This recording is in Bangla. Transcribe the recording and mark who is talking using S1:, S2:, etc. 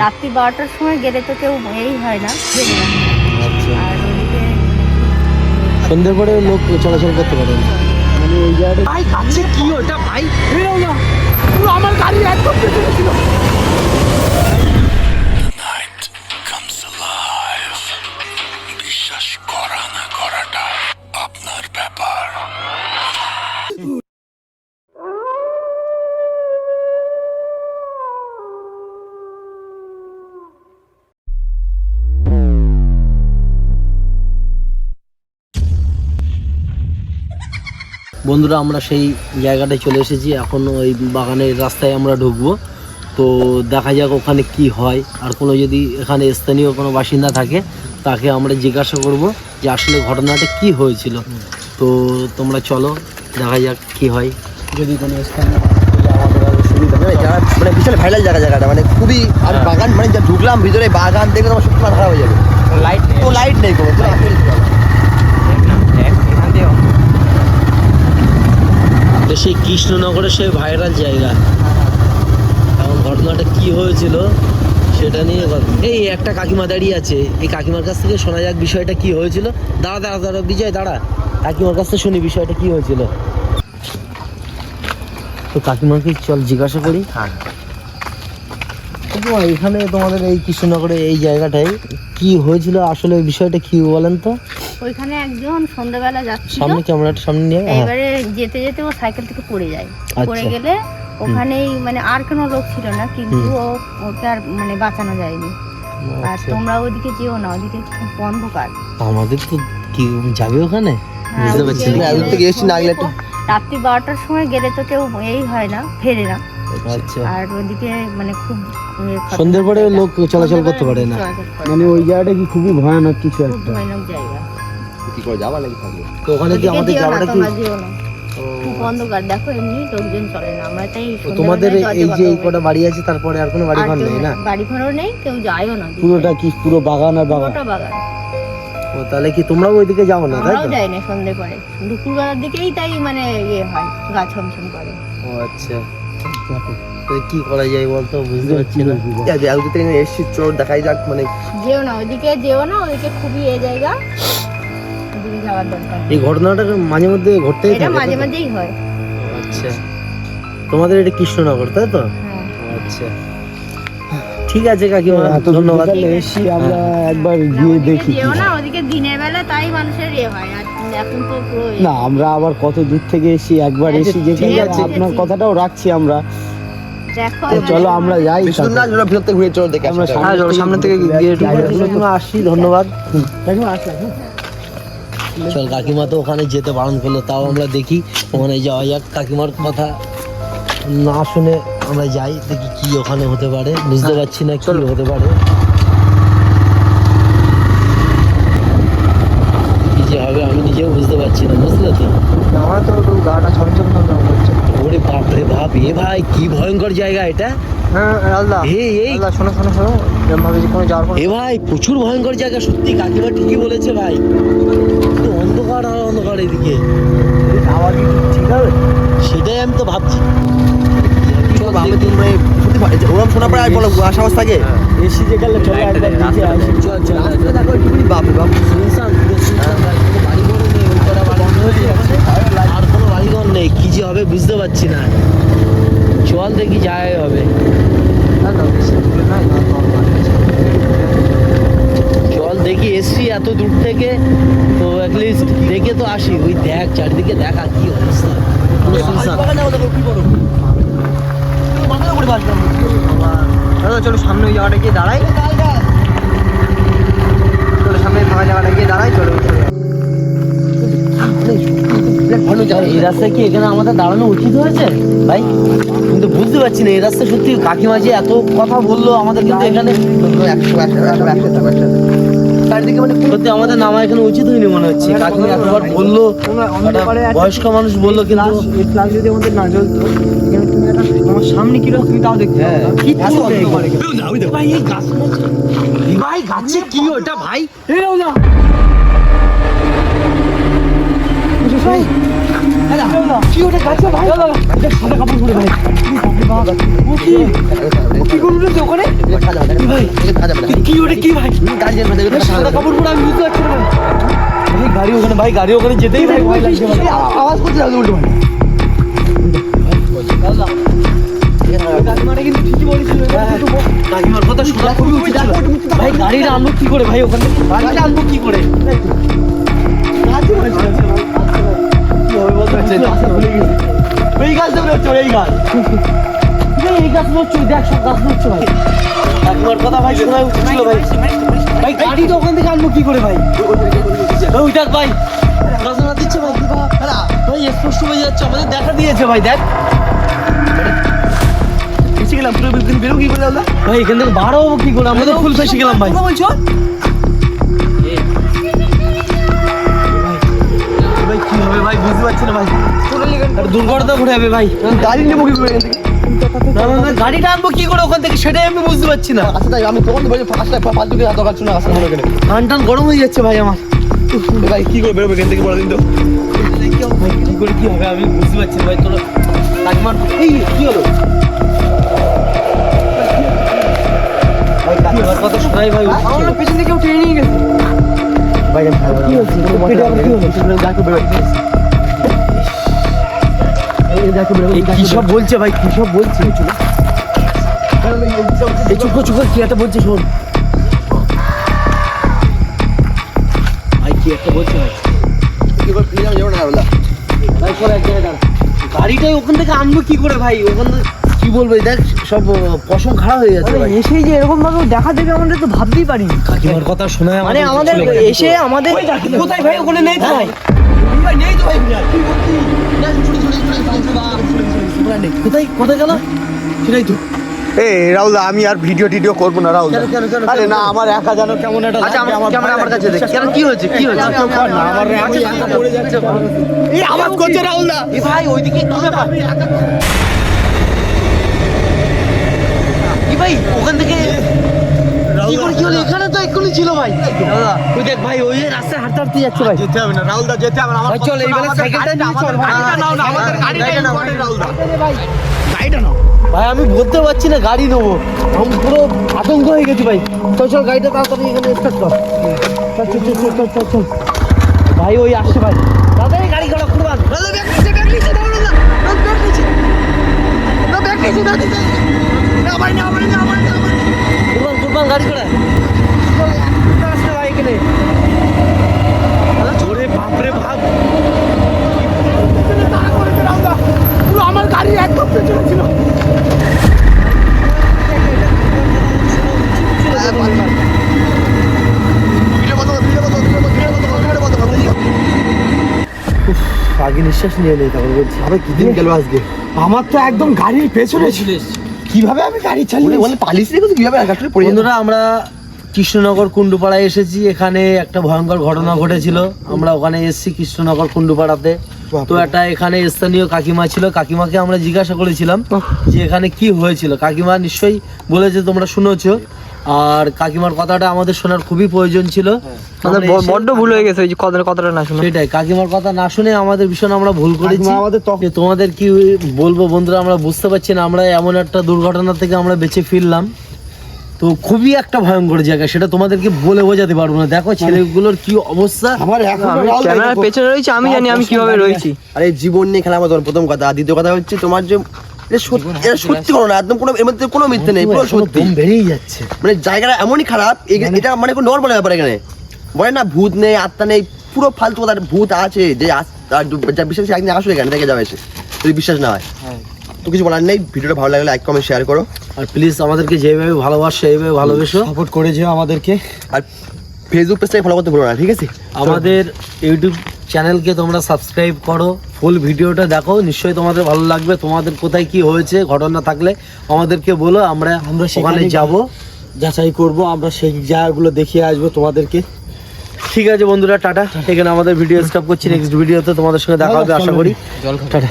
S1: রাত্রি বারোটার সময় গেলে তো কেউ এই হয় না
S2: আচ্ছা।
S1: আর ওদিকে
S2: সন্ধ্যের পরে লোক চলাচল করতে পারে। মানে ওই জায়গাটা
S3: ভাই কাছে কি ওটা ভাই? বেরো না। পুরো আমার গাড়ি একদম পেছনে ছিল
S2: বন্ধুরা আমরা সেই জায়গাটায় চলে এসেছি। এখন ওই বাগানের রাস্তায় আমরা ঢুকবো। তো দেখা যাক ওখানে কি হয়। আর কোনো যদি এখানে স্থানীয় কোনো বাসিন্দা থাকে তাকে আমরা জিজ্ঞাসা করব যে আসলে ঘটনাটা কি হয়েছিল। তো তোমরা চলো দেখা যাক কি হয়।
S3: যদি কোনো স্থানীয়
S4: মানে জায়গা মানে বিশাল ভাইরাল জায়গা জায়গাটা মানে খুবই আর
S2: হ্যাঁ।
S4: বাগান মানে যা ঢুকলাম ভিতরে বাগান দেখে তোমার সত্যি মাথা খারাপ হয়ে যাবে।
S3: লাইট
S4: তো লাইট নেই কোনো পুরো আপেল পুরো।
S3: এখান দিয়ে
S2: তো সেই কৃষ্ণনগরের সেই ভাইরাল জায়গা। এখন ঘটনাটা কি হয়েছিল, সেটা নিয়ে এই একটা কাকিমা দাঁড়িয়ে আছে, এই কাকিমার কাছ থেকে শোনা যাক বিষয়টা কি হয়েছিল। দাঁড়া দাঁড়া দাঁড়া, বিজয়, দাঁড়া। কাকিমার কাছ থেকে শুনি বিষয়টা কি হয়েছিল। তো কাকিমাকে চল জিজ্ঞাসা করি। কাকিমা এখানে তোমাদের এই কৃষ্ণনগরে এই জায়গাটায় কি হয়েছিল? আসলে বিষয়টা কি বলেন তো?
S1: ওইখানে একজন সন্ধ্যাবেলা যাচ্ছিল।
S2: সামনে ক্যামেরাটা সামনে নিয়ে হ্যাঁ।
S1: এবারে যেতে যেতে ও সাইকেল থেকে পড়ে যায়। পড়ে
S2: আচ্ছা।
S1: গেলে ওখানেই মানে আর কোনো লোক ছিল না কিন্তু ও ওকে আর মানে বাঁচানো যায়নি। আর
S2: আচ্ছা।
S1: তোমরা ওদিকে যেও না ওদিকে খুব অন্ধকার।
S2: আমাদের তো কি যাবে ওখানে?
S1: হ্যাঁ,
S2: বুঝতে পারছি না।
S4: না, ওদিক থেকে না একটু-
S1: রাত্রি বারোটার সময় গেলে তো কেউ এই হয় না ফেরে না।
S2: আচ্ছা।
S1: আর ওদিকে মানে খুব
S2: সন্ধ্যের পরে লোক চলাচল করতে পারে না।
S3: মানে ওই জায়গাটা কি খুবই ভয়ানক কিছু একটা।
S1: ভয়ানক জায়গা।
S4: কি করে থাকবে
S2: তো ওখানে কি আমাদের যাওয়াটা কি?
S1: তোমরা যেও না।
S2: ও,
S1: খুব অন্ধকার। দেখো এমনি লোকজন চলে না। আমরা তাই
S2: তোমাদের এই যে এই কটা বাড়ি আছে তারপরে আর কোনো বাড়ি ঘর নেই না?
S1: বাড়ি ঘরও নেই কেউ যায়ও না।
S3: পুরোটা কি পুরো বাগান আর বাগান?
S1: বাগান।
S2: ও তাহলে কি তোমরাও ওইদিকে যাও না তাই তো?
S1: যাই না সন্ধে করে দুপুরবেলার দিকেই তাই মানে ইয়ে হয় গা ছমছম করে।
S2: ও আচ্ছা। কি করা যায় বলতো বুঝতে পারছি না।
S4: থেকে এসছি চোর দেখাই যাক মানে
S1: যেও না ওইদিকে যেও না ওইদিকে খুবই এ জায়গা। ওদিকে যাওয়ার দরকার
S2: এই ঘটনাটা মাঝে মধ্যে ঘটতেই
S1: এটা
S2: থাকে
S1: মাঝে মাঝেই হয়।
S2: আচ্ছা। তোমাদের এটা কৃষ্ণনগর তাই তো?
S1: হ্যাঁ।
S2: আচ্ছা। ঠিক আছে কাকিমা
S3: এত
S2: ধন্যবাদ।
S3: এসছি আমরা একবার গিয়ে দেখি
S1: যেও না ওদিকে দিনের বেলা তাই মানুষের ইয়ে হয় আর।
S3: না আমরা আবার কত দূর থেকে এসি একবার
S1: আচ্ছা,
S3: এসি যেখানে
S1: আছে।
S3: আপনার কথাটাও রাখছি আমরা। চলো আমরা যাই
S4: ঘুরে চোর দেখে
S3: আমরা
S4: আসি।
S3: সামনে থেকে-
S2: আসছি ধন্যবাদ।
S3: হ্যাঁ।
S2: চল কাকিমা তো ওখানে যেতে বারণ করল তাও আমরা দেখি ওখানে যাওয়া যাক। কাকিমার কথা না শুনে আমরা যাই দেখি কি ওখানে হতে পারে। বুঝতে পারছি না কি হতে পারে কি যে হবে আমি পারছি না বুঝলে তো?
S3: আমার তো গাটা ছমছম ছমছম করছে
S2: ওরে বাপরে বাপ এ ভাই কি ভয়ঙ্কর জায়গা এটা?
S3: হ্যাঁ আল্লাহ
S2: এই এই।
S3: আল্লাহ শোনো শোনো শোনো ভাবে যে কোনো যাওয়ার
S2: এ ভাই প্রচুর ভয়ঙ্কর জায়গা সত্যি কাকিমা ঠিকই বলেছে ভাই। অন্ধকার আর অন্ধকার এদিকে।
S3: যাওয়া ঠিক হবে?
S2: সেটাই আমি তো ভাবছি।
S4: মানে ওরম শোনা পড়ে আর বলো আশাবাস থাকে?
S3: এসি যে গেলে চলো একবার নিচে আসি।
S2: চল চল
S4: রাস্তা দেখো একটুখানি বাপ। রে বাপ
S2: শুনশান। আর কোনো বাড়ি ঘর নেই। কি যে হবে বুঝতে পারছি না। চল দেখি যাই হবে। চল দেখি এসছি এত দূর থেকে, তো অ্যাটলিস্ট দেখে তো আসি। ওই দেখ, চারিদিকে দেখা, কি অবস্থা।
S3: দাদা, চলো সামনে ওই জায়গাটা গিয়ে দাঁড়াই। চলো সামনে ফাঁকা জায়গাটা গিয়ে দাঁড়াই চলো।
S2: এই রাস্তায় কি এখানে আমাদের দাঁড়ানো উচিত হয়েছে? ভাই কিন্তু বুঝতে পারছি না এই রাস্তায় সত্যি কাকিমা যে এত কথা বলল আমাদের কিন্তু এখানে
S4: চারিদিকে মানে
S2: সত্যি আমাদের নামা এখানে উচিত হয়নি মনে হচ্ছে। কাকিমা একবার বলল বয়স্ক মানুষ বলল কিন্তু
S3: ফ্লাশ যদি আমাদের না তোমার সামনে কি রকম তুমি তাও দেখতে
S2: হ্যাঁ। ভাই এই গাছ ভাই গাছে কি ওটা ভাই?
S3: এই না।
S4: গাড়ি
S2: ওখানে ভাই গাড়ি ওখানে যেতেই
S4: আওয়াজ করতে উল্টো
S2: ছিল। ভাই গাড়িটা আনব কি করে? ভাই ওখানে গাড়িটা আনব কি করে? এই গাছ দেবে হচ্ছে এই গাছ। এই গাছ নড়ছে দেখ সব গাছ নড়ছে ভাই। কাকিমার কথা ভাই শোনা উচিত ছিল ভাই। ভাই গাড়িটা ওখান থেকে আনব কি করে ভাই? ওই দেখ ভাই। রাজনা দিচ্ছে ভাই ভাই স্পষ্ট হয়ে যাচ্ছে আমাদের দেখা দিয়েছে ভাই দেখ।
S4: গেলাম পুরো বেরো কি করে
S2: ভাই এখান থেকে বার কি করে? আমরা তো ফুল ফেসে গেলাম ভাই।
S4: বলছো?
S2: হবে ভাই বুঝতে পারছি না ভাই। দুর্ঘটনা ঘটে যাবে ভাই।
S4: গাড়ি নেব কি করে
S2: গাড়িটা আনব কি করে ওখান থেকে সেটাই আমি বুঝতে পারছি না।
S4: আচ্ছা তাই আমি তখন বলি ফাঁসটা ফালতু করে দরকার না আসলে কেন
S2: টান টান গরম হয়ে যাচ্ছে ভাই আমার।
S4: ভাই কি করে বেরোবে এখান থেকে বলে দিন তো।
S2: কি করে কি হবে আমি বুঝতে পারছি ভাই তোর কাকিমার এই কি হলো? ভাই কাকিমার কথা শোনাই ভাই
S4: আমার পিছন থেকে কেউ টেনে নিয়ে গেছে।
S2: কি সব বলছে ভাই? কি সব বলছে? চুপ চুপ কি একটা বলছে শোন। ভাই কি একটা বলছে ভাই?
S4: কি করে ফিরে যাব, যাব না,
S2: ভাই পরে এক জায়গায় গাড়িটাই ওখান থেকে আনব কি করে ভাই? ওখান থেকে কি বলব এই দেখ সব পশম খারাপ হয়ে যাচ্ছে ভাই
S3: এসেই যে এরকম ভাবে দেখা দেবে আমরা তো ভাবতেই পারিনি
S2: কাকিমার কথা শোনায়
S3: মানে আমাদের এসে আমাদের
S2: কোথায় ভাই ওখানে নেই তো ভাই
S4: ভাই, নেই তো ভাই,
S2: কোথায় কোথায় গেল সেটাই তো
S5: এ রাহুল আমি আর ভিডিও টিডিও করব না রাহুল আরে না আমার একা যেন কেমন একটা
S2: আচ্ছা আমার ক্যামেরা আমার কাছে দেখ কেন কি হয়েছে কি হয়েছে
S5: না, আমার আমি একা পড়ে যাচ্ছে এই আওয়াজ করছে রাহুল দা
S2: এ ভাই ওইদিকে কি ব্যাপার কি ভাই? ওখান থেকে কি করে কি হলো? এখানে তো এক্ষুনি ছিল ভাই। দেখ ভাই ওই রাস্তায় হাঁটতে হাঁটতে যাচ্ছে ভাই।
S5: যেতে হবে না রাহুল দা যেতে হবে না আমার
S2: চল, সাইকেলটা নিয়ে চল, ভাই।
S5: নাও না, আমাদের গাড়িটা
S2: গাড়িটা
S5: রাহুল দা। গাড়িটা নাও।
S2: ভাই আমি বলতে পারছি না গাড়ি নেব। আমি পুরো আতঙ্ক হয়ে গেছি ভাই। চল চল গাড়িটা তাড়াতাড়ি এখানে স্টার্ট কর। চল চল চল চল চল চল ভাই ওই আসছে ভাই। তাড়াতাড়ি গাড়ি ঘোড়া
S3: আমার
S4: করো, করো।
S2: আগে নিঃশ্বাস নিয়ে নেই তারপর বলছি।
S4: কি দিন গেল আজকে?
S3: আমার তো একদম গাড়ির পেছনে ছিল। কীভাবে আমি গাড়ি চালিয়ে
S4: বলে পালিশ রে কীভাবে গাছটা পড়ে
S2: বন্ধুরা আমরা কৃষ্ণনগর কুণ্ডুপাড়ায় এসেছি। এখানে একটা ভয়ঙ্কর ঘটনা ঘটেছিল। আমরা ওখানে এসেছি কৃষ্ণনগর কুণ্ডুপাড়াতে। তো একটা এখানে স্থানীয় কাকিমা ছিল। কাকিমাকে আমরা জিজ্ঞাসা করেছিলাম যে এখানে কি হয়েছিল। কাকিমা নিশ্চয়ই বলেছে তোমরা শুনেছো। আর কাকিমার কথাটা আমাদের শোনার খুবই প্রয়োজন ছিল।
S3: বড্ড ভুল হয়ে গেছে ওই কথাটা কথাটা না শুনে।
S2: সেটাই কাকিমার কথা না শুনে আমাদের ভীষণ আমরা ভুল করেছি।
S5: আমাদের তখন-
S2: তোমাদের কি বলব বন্ধুরা আমরা বুঝতে পারছি না আমরা এমন একটা দুর্ঘটনা থেকে আমরা বেঁচে ফিরলাম। তো খুবই একটা ভয়ঙ্কর জায়গা সেটা তোমাদেরকে বলে বোঝাতে পারব না। দেখো ছেলেগুলোর কি অবস্থা।
S5: আমার এখন
S3: ক্যামেরার পেছনে রয়েছে আমি জানি আমি কীভাবে রয়েছি।
S4: আরে জীবন নিয়ে খেলা আমার প্রথম কথা দ্বিতীয় কথা হচ্ছে তোমার যে এটা সত্যি কোনো না একদম কোনো এর মধ্যে কোনো মিথ্যে নেই পুরো সত্যি।
S2: বেরিয়ে যাচ্ছে।
S4: মানে জায়গাটা এমনই খারাপ এটা মানে কোনো নর্মাল ব্যাপার এখানে। বলে না ভূত নেই আত্মা নেই পুরো ফালতু কথা ভূত আছে যে যা বিশ্বাস একদিন আসলে এখানে দেখে যাবে এসে যদি বিশ্বাস না হয়। তো কিছু বলার নেই ভিডিওটা ভালো লাগলে লাইক কমেন্ট শেয়ার করো।
S2: আর প্লিজ আমাদেরকে যেভাবে ভালোবাসো
S5: সাপোর্ট করেছে আমাদেরকে।
S4: আর ফেসবুক পেজটাকে ফলো করতে ভুলো না ঠিক আছে?
S2: আমাদের ইউটিউব চ্যানেলকে তোমরা সাবস্ক্রাইব করো ফুল ভিডিওটা দেখো নিশ্চয়ই তোমাদের ভালো লাগবে। তোমাদের কোথায় কি হয়েছে ঘটনা থাকলে আমাদেরকে বলো আমরা
S5: আমরা সেখানে
S2: যাব।
S5: যাচাই করব আমরা সেই জায়গাগুলো দেখিয়ে আসব তোমাদেরকে।
S2: ঠিক আছে বন্ধুরা টাটা। এখানে আমাদের ভিডিও স্টপ করছি। নেক্সট ভিডিওতে তোমাদের সঙ্গে দেখা হবে আশা করি। টাটা।